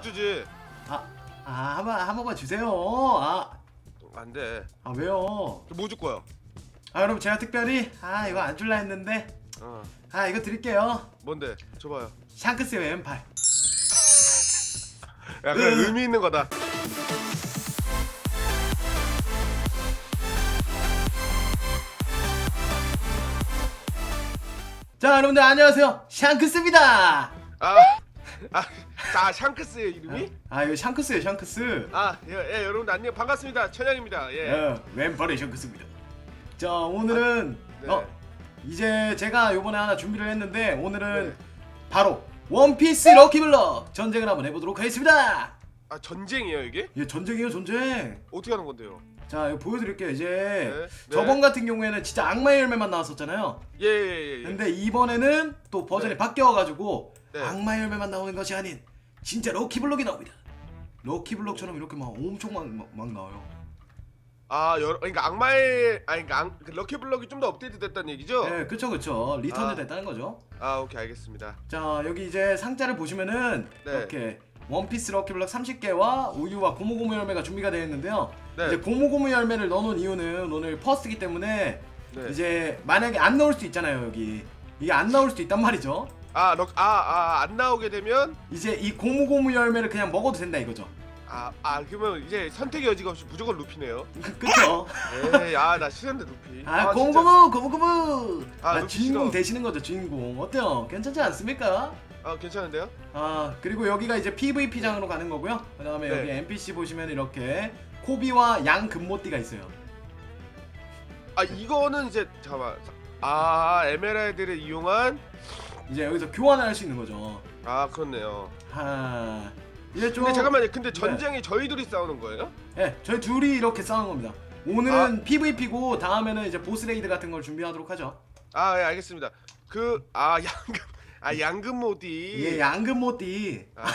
주지. 아, 아, 한 번, 한 번만 주세요. 아, 안 돼. 아 왜요? 뭐 줄 거야? 아, 여러분 제가 특별히 아 이거 안 줄라 했는데 어. 아 이거 드릴게요. 뭔데? 줘봐요. 샹크스의 왼팔. 약간 으. 의미 있는 거다. 자, 여러분들 안녕하세요. 샹크스입니다. 아, 아, 자 샹크스의 이름이? 아, 이거 샹크스예요, 샹크스. 아, 예, 예 여러분들 안녕 반갑습니다. 천양입니다. 예. 예, 왼팔의 샹크스입니다. 자, 오늘은 네. 어 이제 제가 요번에 하나 준비를 했는데 오늘은 네. 바로 원피스 럭키블럭 전쟁을 한번 해보도록 하겠습니다. 아 전쟁이에요 이게? 이게 전쟁이에요, 전쟁. 어떻게 하는 건데요? 자, 이거 보여드릴게요. 이제 네. 저번 같은 경우에는 진짜 악마의 열매만 나왔었잖아요. 예, 예, 예. 예. 근데 이번에는 또 버전이 네. 바뀌어가지고 바뀌어가지고 네. 악마의 열매만 나오는 것이 아닌 진짜 럭키블럭이 나옵니다. 럭키블럭처럼 이렇게 막 엄청 막, 막, 막 나와요. 아, 여러, 그러니까 악마의 아니 그러니까 악, 그 럭키블럭이 좀 더 업데이트 됐다는 얘기죠? 네, 그쵸 그쵸. 리턴이 아. 됐다는 거죠. 아, 오케이 알겠습니다. 자, 여기 이제 상자를 보시면은 네. 이렇게 원피스 럭키블럭 30개와 우유와 고무고무 열매가 준비가 되어 있는데요. 네. 이제 고무고무 열매를 넣어놓은 이유는 오늘 퍼스트기 때문에 네. 이제 만약에 안 나올 수도 있잖아요 여기 이게 안 나올 수도 있단 말이죠. 아, 럭, 아, 아, 안 나오게 되면 이제 이 고무고무 열매를 그냥 먹어도 된다 이거죠. 아, 아 그러면 이제 선택의 여지가 없이 무조건 루피네요. 그쵸? 에이, 아, 나 싫은데 루피. 아, 진짜. 고무고무 고무고무. 아, 아, 루피 주인공 싫어. 되시는 거죠 주인공. 어때요? 괜찮지 않습니까? 아, 괜찮은데요? 아 그리고 여기가 이제 PVP장으로 가는 거고요. 그 다음에 네. 여기 NPC 보시면 이렇게 코비와 양 금모띠가 있어요. 아, 이거는 이제 잠깐만. 아, 에메랄드를 이용한 이제 여기서 교환을 할 수 있는 거죠. 아, 그렇네요. 하 이제 좀 근데 잠깐만요. 근데 전쟁이 저희 둘이 싸우는 거예요? 네, 저희 둘이 이렇게 싸우는 겁니다. 오늘은 PVP고 다음에는 이제 보스 레이드 같은 걸 준비하도록 하죠. 아, 예, 알겠습니다. 그 아, 양금 아, 양금 모디. 예, 양금 모띠. 아,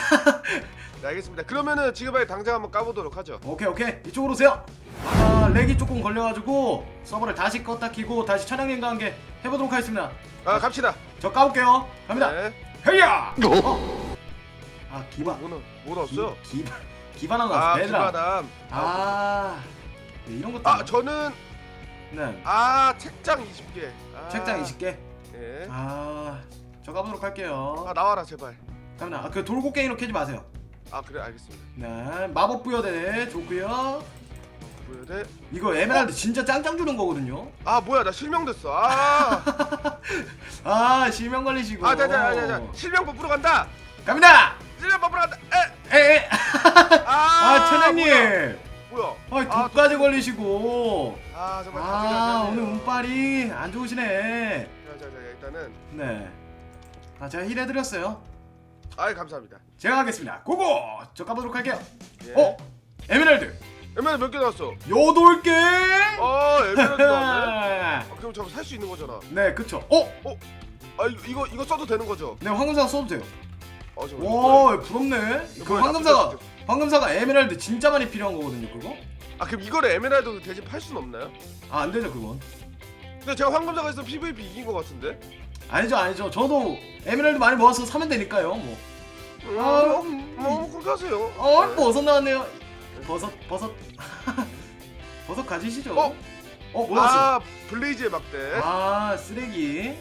네, 알겠습니다. 그러면은 지금 바로 당장 한번 까보도록 하죠. 오케이 오케이 이쪽으로 오세요. 아 렉이 조금 걸려가지고 서버를 다시 껐다 키고 다시 천양님과 함께 해보도록 하겠습니다. 아, 갑시다. 저 까볼게요. 갑니다. 네. 헤이야. 어? 아 기반. 뭐는 뭐 없어요? 기, 기반 기반한 거 아, 같아. 얘들아. 기바담. 아 네, 이런 것도. 아, 저는 네. 아, 책장 20개. 아, 책장 20개. 예. 아, 저 가보도록 할게요. 아, 나와라 제발. 갑니다. 아, 그 돌고갱이로 캐지 마세요. 아, 그래 알겠습니다. 네, 마법 부여대 좋고요. 보여대. 이거 에메랄드 진짜 짱짱 주는 거거든요. 아, 뭐야? 나 실명됐어. 아. 아, 실명 걸리시고. 아, 자, 자, 자, 자. 실명 뽑으러 간다. 갑니다. 실명 뽑으러 간다. 에. 에, 에. 아, 아, 천양님. 뭐야? 아, 아, 독까지 걸리시고. 아, 정말 아, 오늘. 운빨이 안 좋으시네. 자, 자, 자, 일단은 네. 아, 제가 힐 해드렸어요. 아이 감사합니다. 제가 하겠습니다. 고고! 저 가보도록 할게요. 예. 어? 에메랄드 에메랄드 몇 개 나왔어? 여덟 개. 아, 에메랄드 나왔네. 아, 그럼 저거 살수 있는 거잖아. 네, 그쵸. 어? 아, 이거 이거, 이거 써도 되는 거죠? 네, 황금사가 써도 돼요. 아, 저거. 와, 부럽네. 그 황금사가 황금사가 에메랄드 진짜 많이 필요한 거거든요, 그거? 아, 그럼 이거를 에메랄드 대신 팔 수는 없나요? 아, 안 되죠, 그건. 근데 제가 황금사가 있어 PVP 이긴 거 같은데. 아니죠, 아니죠. 저도 에메랄드 많이 모아서 사면 되니까요, 뭐. 아, 뭐, 뭐 그렇게 하세요. 어, 네. 버섯 나왔네요. 버섯, 버섯. 버섯 가지시죠? 어? 어, 뭐 나왔어? 아, 블레이즈의 막대. 아, 쓰레기.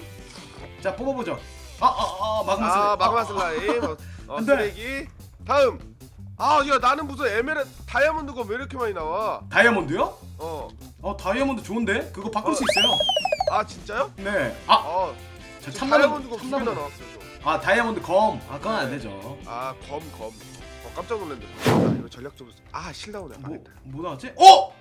자, 뽑아보죠. 아, 아, 아, 마그마 쓰레기. 아, 마그마 아, 슬라임. 어, 어, 안 돼. 쓰레기. 다음. 아, 야, 나는 무슨 에메랄드 다이아몬드가 왜 이렇게 많이 나와? 다이아몬드요? 어. 어, 다이아몬드 좋은데? 그거 바꿀 어. 수 있어요. 아, 진짜요? 네. 아, 아, 저저 참나무, 다이아몬드가 두 개나 참나무. 나왔어요, 저. 아, 다이아몬드 검. 아, 그건 안 되죠. 아, 검, 검. 어, 깜짝 놀랐네. 아, 이거 전략적으로. 아, 실 나오네. 뭐, 망했다. 뭐 나왔지? 어!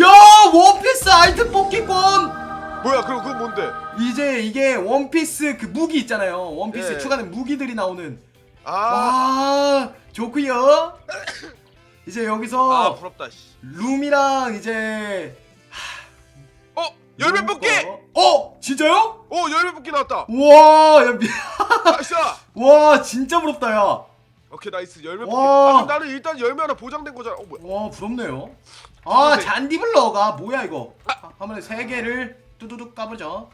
야, 원피스 아이템 뽑기권! 뭐야, 그럼 그건 뭔데? 이제 이게 원피스 그 무기 있잖아요. 원피스에 예. 추가된 무기들이 나오는. 아, 와, 좋고요. 이제 여기서 아, 부럽다. 씨. 룸이랑 이제 어, 열매 뽑기. 어, 진짜요? 오, 열매 뽑기 나왔다. 와, 야, 미... 나이스. 와, 진짜 부럽다, 야. 오케이, 나이스. 열매 뽑기. 와. 아, 나는 일단 열매 하나 보장된 거잖아. 어, 뭐야? 와, 부럽네요. 아, 근데- 잔디블러가 뭐야 이거? 아, 한번에 세 개를 뚜두둑 까보죠.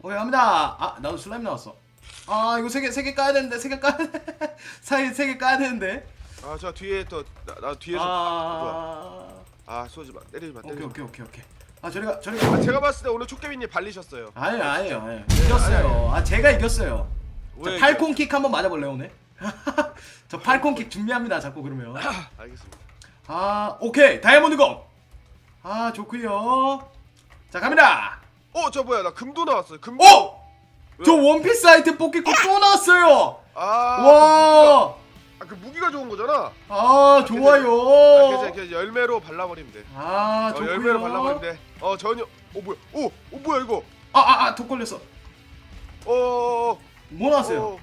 오케이, 갑니다. 아, 나도 슬라임 나왔어. 아, 이거 세 개, 세 개 까야 되는데, 세 개 까야 돼. 사이 세 개 까야 되는데. 아저 뒤에 또나 뒤에서 아, 아 쏘지 마 때리지 마 오케이 때리지 마. 오케이 오케이 오케이. 아 저리가 저리가. 아 제가 봤을 때 오늘 촉개비님 발리셨어요. 아니요 아니요 아니요. 이겼어요. 아 제가 이겼어요. 자, 왜 팔콘킥 한번 맞아볼래요 오늘? 저 팔콘킥 준비합니다 자꾸 그러면. 알겠습니다. 아 오케이 다이아몬드 검. 아 좋고요. 자 갑니다. 어 저 뭐야 나 금도 나왔어요. 금도. 어? 저 원피스 아이템 뽑기코 또 나왔어요. 아. 와. 아, 그 무기가 좋은 거잖아. 아 아, 좋아요. 그냥 열매로 발라버리면 돼. 아 어, 좋고요. 열매로 발라버리면 돼. 어 전혀. 어 뭐야? 오, 어 뭐야 이거? 아 아 아 독 걸렸어. 어. 어, 뭐 나왔어요? 어,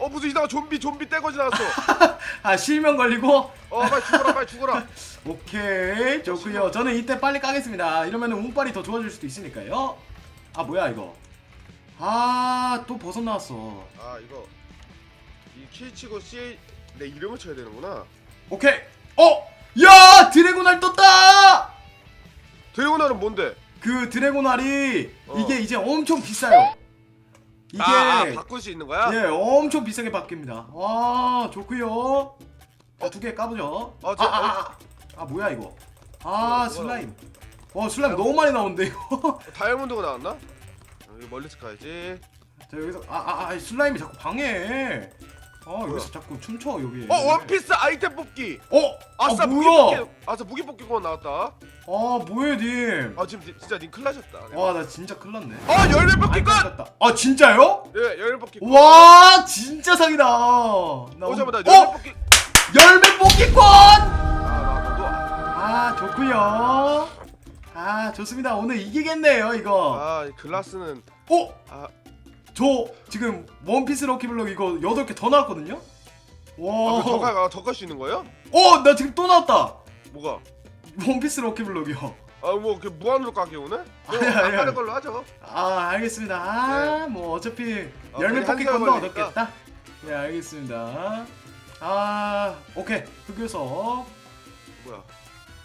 어 무슨 이상한 좀비 좀비 떼거지 나왔어. 아 실명 걸리고. 어 빨리 죽어라 빨리 죽어라. 오케이 좋고요. 저는 이때 빨리 까겠습니다. 이러면 운빨이 더 좋아질 수도 있으니까요. 아 뭐야 이거? 아 또 버섯 나왔어. 아 이거 이 키 치고 C 내 이름을 쳐야 되는구나. 오케이. 어? 야 드래곤알 떴다. 드래곤알은 뭔데? 그 드래곤알이 어. 이게 이제 엄청 비싸요. 이게 아, 아 바꿀 수 있는 거야? 예 엄청 비싸게 바뀝니다. 와 좋고요. 두개 까보죠. 어, 아, 저- 아, 아, 아 뭐야 이거? 아 뭐야, 슬라임. 와 슬라임 너무 많이 나오는데 이거. 어, 다이아몬드가 나왔나? 어, 여기 멀리서 가야지. 자 여기서 아아 아, 슬라임이 자꾸 방해해. 아 여기서 자꾸 춤춰 여기. 어 원피스 아이템 뽑기. 어? 아싸 아 무기 뭐야? 뽑기. 아싸 무기 뽑기권 나왔다. 아 뭐해 님? 아 지금 니- 진짜 님 큰일 나셨다. 와나 진짜 큰일 났네. 어 열매 안 뽑기권. 깎았다. 아 진짜요? 예 열매 뽑기권. 와 진짜 사기다. 나어 잠깐만 나 어? 열매 뽑기. 열매 뽑기권! 아나 너도. 아 좋고요. 아 좋습니다. 오늘 이기겠네요 이거. 아이 글라스는 어? 아 저 지금 원피스 럭키블럭 이거 8개 더 나왔거든요? 와. 아, 더 가 더 갈 수 있는 거예요? 어, 나 지금 또 나왔다. 뭐가? 원피스 럭키블럭이요. 아 뭐 그 무한으로 가게 오늘? 뭐 아니, 아니, 아니. 걸로 하죠. 아, 알겠습니다. 아, 뭐 어차피 어, 열매 한 시간 걸리니까. 얻었겠다. 네, 알겠습니다. 아, 오케이. 흑요석. 뭐야?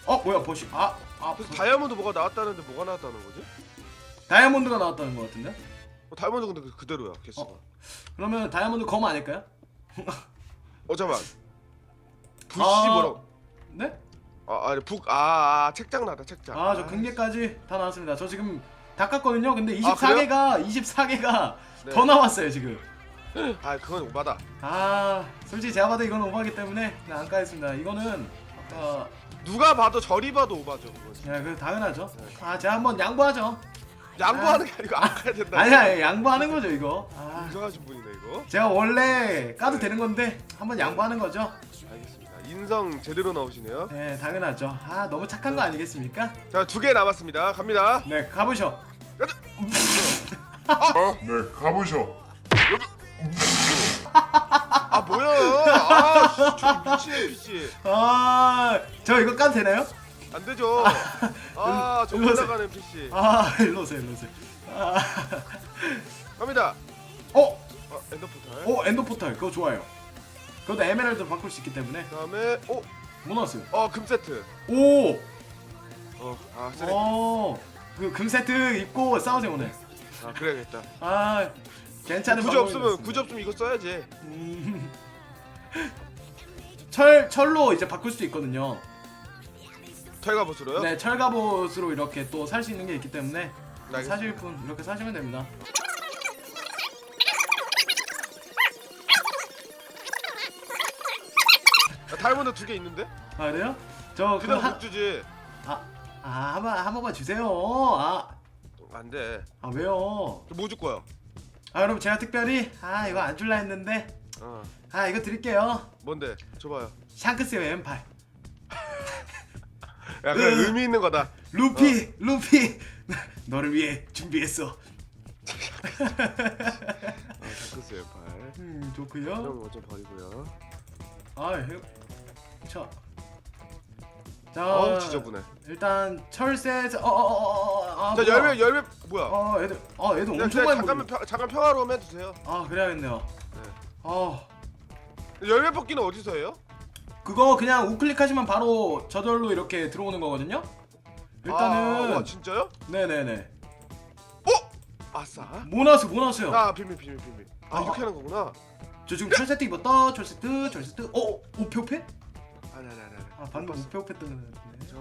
어, 뭐야, 버시. 아, 아, 그래서 버- 다이아몬드 뭐가 나왔다는데 뭐가 나왔다는 거지? 다이아몬드가 나왔다는 것 같은데? 어, 다이아몬드 근데 그- 그대로야 개수가. 어. 그러면 다이아몬드 검 아닐까요? 어 잠깐. 부시 아. 뭐라고? 네? 아 아니 북아 아, 책장 나다 책장. 아, 저 아, 금괴까지 다 나왔습니다. 저 지금 다 깠거든요. 근데 아, 24개가 24개가 네. 더 나왔어요, 지금. 아 그건 오바다. 아, 솔직히 제가 봐도 이건 오버하기 때문에 그냥 안 까겠습니다. 이거는 아까 누가 봐도 저리 봐도 오바죠. 그건. 야, 그 당연하죠. 네. 아, 제가 한번 양보하죠. 양보하는 게 아니고 안 가야 된다. 아니, 아니, 양보하는 거죠, 이거. 아, 이상하신 분이네 이거. 제가 원래 까도 되는 건데 한번 양보하는 거죠. 알겠습니다. 인성 제대로 나오시네요. 네, 당연하죠. 아, 너무 착한 거 아니겠습니까? 자 두 개 남았습니다. 갑니다. 네, 가보셔. 네, 가보셔. 아 뭐야? 아저 미치네 미치. 아, 저 이거 까도 되나요? 안 되죠. 아 저 일로 오세요. 올라가는 PC. 아, 일로 오세요, 일로 오세요. 아, 갑니다. 어, 어, 엔더 포탈. 어, 엔더 포탈 그거 좋아요. 그것도 에메랄드 바꿀 수 있기 때문에 그다음에 어, 뭐 나왔어요? 어, 금 세트. 오, 어, 아, 쓰레기. 어, 그 금 세트 입고 싸우세요 오늘. 아, 그래야겠다. 아, 괜찮은 것 없으면. 구지 없으면 이거 써야지. 음. 철 철로 이제 바꿀 수도 있거든요. 털가보스로요? 네, 철갑옷으로 이렇게 또 살 수 있는 게 있기 때문에 알겠습니다. 사실 분 이렇게 사시면 됩니다. 아, 다이아몬드 두개 있는데? 아 그래요? 저 그냥 그거 못 주지. 한아한 번만 주세요. 아, 안 돼. 아 왜요? 뭐 줄 거야? 아 그럼 제가 특별히 아 이거 안 줄라 했는데 어, 아 이거 드릴게요. 뭔데? 줘봐요. 샹크스의 왼팔. 야, 그냥 의미 있는 거다. 루피 루피 너를 위해 준비했어. 아, 자크스 왼팔. 음 좋고요. 거좀 버리고요. 아 해. 자. 자. 어우, 지저분해. 일단 철새 어 어 어어 아, 자, 뭐야. 열매 열매 뭐야? 어 애들 아 애들 그냥, 엄청 그냥 많이 잠깐만 먹네. 평, 잠깐 평화로움 해주세요. 아 그래야겠네요. 네. 아 열매 뽑기는 어디서 해요? 그거 그냥 우클릭하시면 바로 저절로 이렇게 들어오는 거거든요. 일단은 아, 와, 진짜요? 네네네. 아싸. 모나스 모나스요. 아, 비밀 비밀 비밀. 아, 아, 이렇게 하는 거구나. 저 지금 철세트 입었다. 철세트 철세트. 어 오페? 아니 아니 아니. 아니. 아 방금 못 우페 뜨는 저-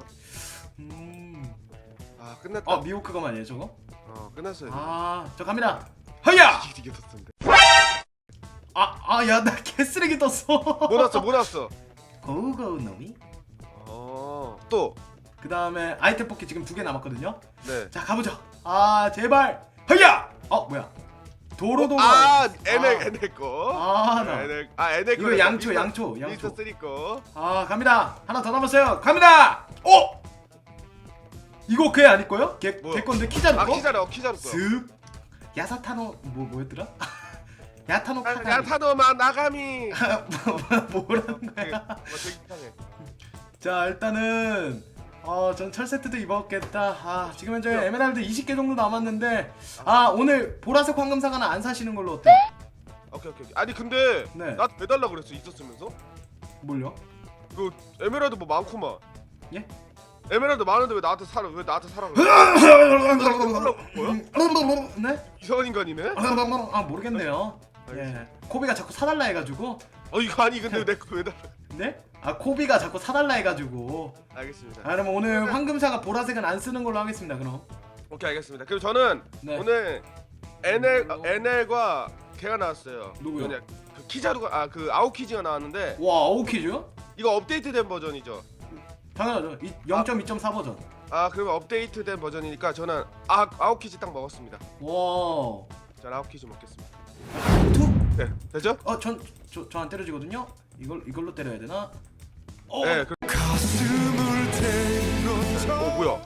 음. 아 끝났다. 아 미호크 거 아니에요 저거? 어 끝났어요. 아저 갑니다. 허야! 이게 떴었는데. 아아 야나 개쓰레기 떴어. 뭐 났어 뭐 났어. 고고 놈이. 어 또. 그 다음에 아이템 뽑기 지금 두 개 남았거든요. 네. 자 가보죠. 아 제발. 허야! 어 뭐야? 도로도. 아 에넥 아. 에넥 거. 아, 나. 에넥 아 에넥 이거 양초, 양초, 양초. 거. 아 갑니다. 하나 더 남았어요. 갑니다. 오! 이거 걔 아닐 거요? 걔, 뭐야? 걔 건데 키자루 아 거? 키자로 키자로 거. 슥. 야사타노 뭐 뭐였더라? 야타노 아, 카가미. 야타노마 나가미. 뭐, 뭐라는 거야? 뭐 되게 이상해. 자 일단은 어전 철세트도 입었겠다. 아 지금 현재 야. 에메랄드 20개 정도 남았는데 아 오늘 보라색 황금사과는 안 사시는 걸로 어때요? 오케이 오케이. 오케이. 아니 근데 네. 나한테 매달라 그랬어 있었으면서. 뭘요? 그 에메랄드 뭐 많구만. 예? 에메랄드 많은데 왜 나한테 사라? 왜 나한테 사라? 그래? 네? 이상한 인간이네. 아 모르겠네요. 예. 코비가 자꾸 사달라 해가지고 어 이거 아니 근데 내거왜 달라? 네? 아 코비가 자꾸 사달라 해가지고 알겠습니다. 아 그럼 오늘 황금사가 보라색은 안 쓰는 걸로 하겠습니다 그럼 오케이 알겠습니다. 그럼 저는 네. 오늘 NL NL과 걔가 나왔어요. 누구요? 뭐냐, 그 키자루가 아 그 아오키즈가 나왔는데 와 오키즈? 이거 업데이트된 버전이죠. 당연하죠 0.2.4 버전 아 그러면 업데이트된 버전이니까 저는 아 아오키즈 딱 먹었습니다. 와 저는 아오키즈 먹겠습니다. 툭! 네 됐죠? 어 전 저 저 안 때려지거든요 이걸 이걸로 때려야 되나? 어 네. 그... 어 뭐야? 어,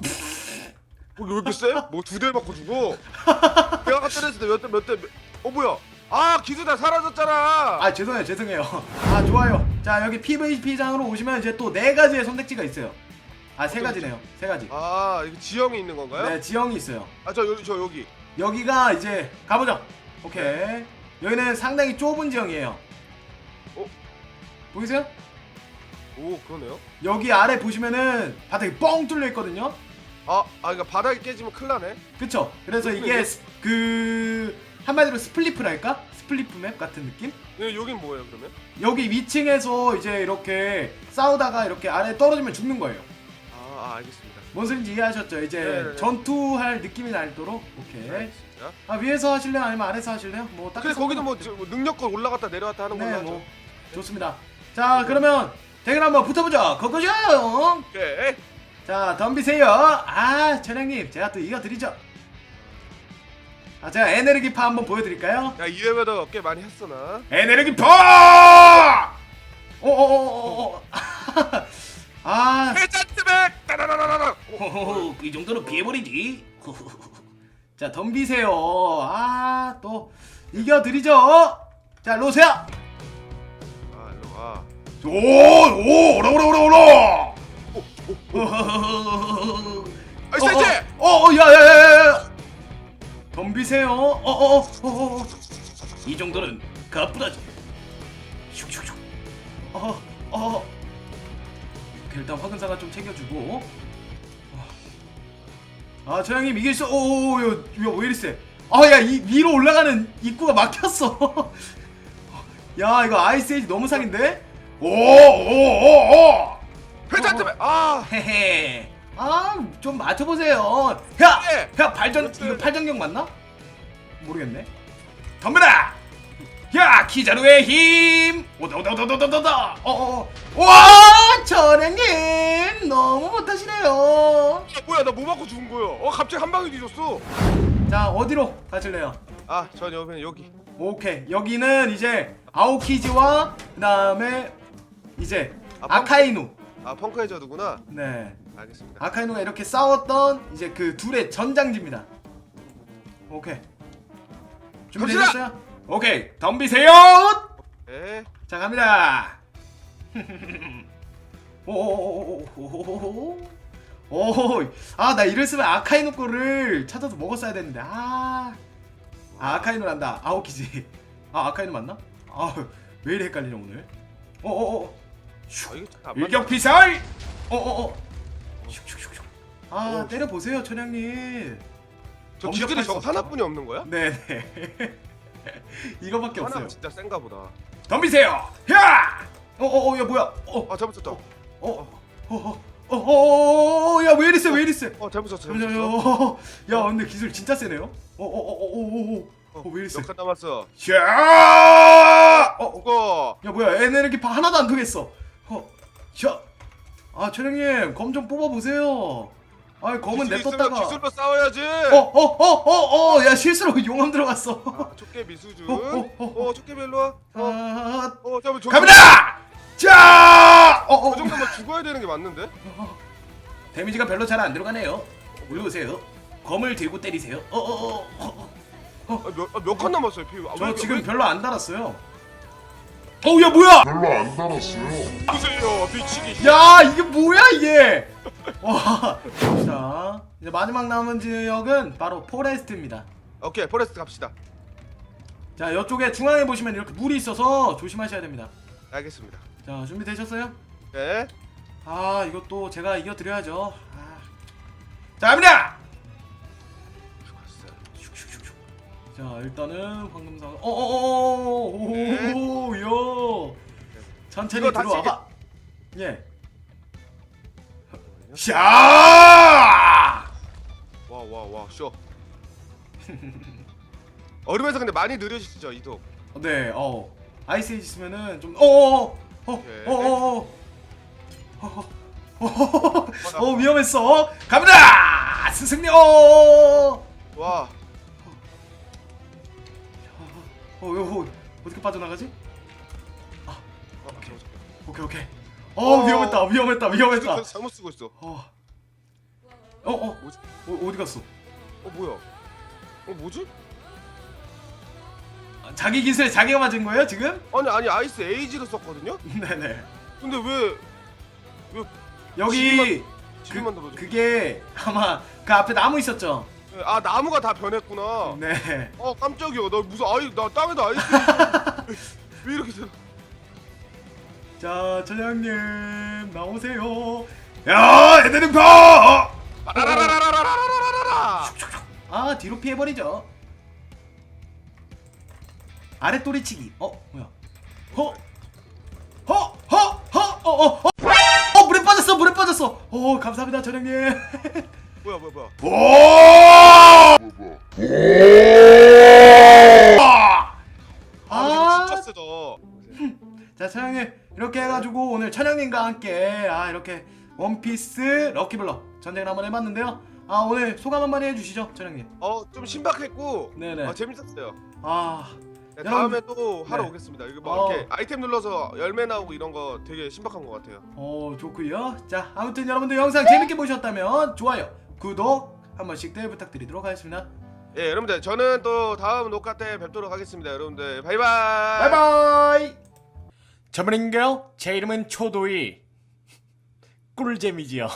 왜 이렇게 세? 뭐 두 대 맞고 죽어? 내가 아까 때렸을 때 몇 대 몇 대? 어 뭐야? 아 기수 다 사라졌잖아. 아 죄송해요 죄송해요 아 좋아요 자 여기 PVP장으로 오시면 이제 또 네 가지의 선택지가 있어요 아 세 가지네요 세 가지 아 이거 지형이 있는 건가요? 네 지형이 있어요 아저 여기 저 여기. 여기가 이제 가보죠 오케이 여기는 상당히 좁은 지형이에요 어? 보이세요? 오 그러네요. 여기 아래 보시면은 바닥이 뻥 뚫려 있거든요 아, 아 그러니까 바닥이 깨지면 큰일 나네. 그쵸 그래서 이게? 스- 그 한마디로 스플리프랄까? 스플리프 맵 같은 느낌? 네, 여긴 뭐예요 그러면? 여기 위층에서 이제 이렇게 싸우다가 이렇게 아래 떨어지면 죽는 거예요 아, 아 알겠습니다. 뭔 소린지 이해하셨죠? 이제 네네네. 전투할 느낌이 날도록 오케이 알겠습니다. 아 위에서 하실래요? 아니면 아래서 하실래요? 뭐 딱히 근데 거기는 뭐. 저, 뭐 능력껏 올라갔다 내려왔다 하는 걸로 네, 하죠. 뭐 좋습니다. 자, 그러면 대결 한번 붙어보죠. 거거죠. 오케이. 자, 덤비세요. 아, 천양님, 제가 또 이겨드리죠. 아, 제가 에너지파 한번 보여드릴까요? 야 이래봬도 꽤 많이 했어 나. 에너지파! 오오오오오. 아, 따다다다다. 호호호, 이 정도는 피해버리지. 자, 덤비세요. 아, 또 이겨드리죠. 자, 로세요. 아 일로 와. 오, 오, 오라 오라 오라 오라. 아이 세제. 어, 어, 야, 야, 야, 야. 덤비세요. 어, 어, 어, 어, 어. 이 정도는 가뿐하지. 슉슉슉. 어, 어. 오케이, 일단 화근사가 좀 챙겨주고. 아, 저 형님 이길 수. 오, 오, 야, 야, 왜 이리 세? 아, 야, 이 위로 올라가는 입구가 막혔어. 야, 이거 아이스에이지 너무 사기인데? 오, 오, 오, 오. 해잔트백. 아. 헤헤. 아, 좀 맞춰보세요. 야, 예. 야, 발전. 이거 팔전경 맞나? 모르겠네. 덤벼라. 야, 키자루의 힘. 오다 오다 오다 오다 오다 오다. 어, 어, 어. 와, 전행님 너무 못하시네요. 아, 뭐야 나 뭐 맞고 죽은 거야? 어 갑자기 한 방에 뒤졌어. 자, 어디로 가실래요? 아전 여기는 여기. 오케이, 여기는 이제 아오키즈와 그 다음에 이제 아, 아카이누. 아 펑크 해저드구나. 네. 알겠습니다. 아카이누가 이렇게 싸웠던 이제 그 둘의 전장지입니다. 오케이. 준비되셨어요? 오케이 덤비세요! 네. 자 갑니다. 오오오오오오오아나 이랬으면 아카이노 거를 찾아서 먹었어야 되는데. 아, 아 아카이노 난다. 아오키지. 아 아카이노 맞나? 아왜 이래 헷갈리냐 오늘? 오오오 아, 일격피살! 오오오 슉슉슉슉. 아 때려보세요 천양님. 저 기준이 저 하나뿐이 없는 거야? 네네. 이거밖에 하나가 없어요. 진짜 센가 보다. 덤비세요. 야! 어어어 야 뭐야 아 잘못 쳤다 어 어어어어야왜 이랬어 왜 이랬어 어 잘못 쳤어 잘못 잠시만요 쳤어 야 근데 기술 진짜 세네요 어어어어어어왜 이랬어 몇칸 남았어 샤 어, 그거 야 뭐야 에너지 파 하나도 안 통했어 어샤아 최령님 검 좀 뽑아 보세요 아 검은 기술 있으면 냅뒀다가 기술로 싸워야지 어어어어어 야 실수로 용암 들어갔어 아, 촉개비 수준 어, 어, 어. 어 촉개비 일로 와 어 아 어, 잠깐만 저 갑니다 자 어어 그 정도면 죽어야 되는 게 맞는데 데미지가 별로 잘 안 들어가네요 올라오세요 검을 들고 때리세요 어어어 아, 몇칸 남았어요 피 아, 저 왜- 지금 왜- 별로 안 달았어요 어우 야 뭐야 별로 안 달았어요. 보세요 미치기 야 이게 뭐야 이게 와 자 이제 마지막 남은 지역은 바로 포레스트입니다 오케이 포레스트 갑시다 자 이쪽에 중앙에 보시면 이렇게 물이 있어서 조심하셔야 됩니다 알겠습니다 자 준비되셨어요? 네 아 이것도 제가 이겨드려야죠 아. 자 갑니다 슉슉슉슉. 자 일단은 황금상 어어어어오요 천천히 이거 다시 들어와봐 예 샤! 와와와 쇼 얼음에서 근데 많이 느려지죠 이동 네, 어. 아이스 에이지 있으면은 좀 어어어 오케이. 어어어 어 위험했어. 갑니다. 스승님. 어. 와 어, 어, 어떻게 빠져나가지? 어, 잘못 쳤다. 오케이, 오케이. 어, 어. 위험했다. 위험했다. 위험했다. 잘못 쓰고 있어 어. 어, 어. 뭐지? 어, 어디 갔어? 어 뭐야 어 뭐지? 아, 자기 기술에 자기가 맞은 거예요, 지금? 아니 아니 아이스 에이지를 썼거든요? 네, 네. 근데 왜 여기 지금 만들어져? 그게 아마 그 앞에 나무 있었죠? 아 나무가 다 변했구나 네. 어 깜짝이야 나 무슨 아이 나 땅에다 아이스 왜 이렇게 돼? 자, 천양님 나오세요. 야, 에드링파! 라라라라라라라라라라 아, 뒤로 피해버리죠. 아래 또리치기. 어, 뭐야? 허, 허, 허, 허, 어, 어, 어, 어, 물에 빠졌어, 물에 빠졌어. 어, 감사합니다, 천양님. 뭐야 뭐야 뭐야 오! 뭐 오늘 천양님과 함께 아 이렇게 원피스 럭키블럭 전쟁을 한번 해봤는데요. 아 오늘 소감 한마디 해주시죠, 천양님. 어 좀 신박했고 네네. 어, 재밌었어요 아, 네, 여러분- 다음에 또 하러 네. 오겠습니다 이거 뭐 어. 이렇게 아이템 눌러서 열매 나오고 이런 거 되게 신박한 것 같아요 어 좋고요. 자 아무튼 여러분들 영상 재밌게 보셨다면 좋아요, 구독 한 번씩 들 부탁드리도록 하겠습니다. 예 여러분들 저는 또 다음 녹화 때 뵙도록 하겠습니다 여러분들 바이바이 바이바이. 저번인가요? 제 이름은 초도이. 꿀잼이지요.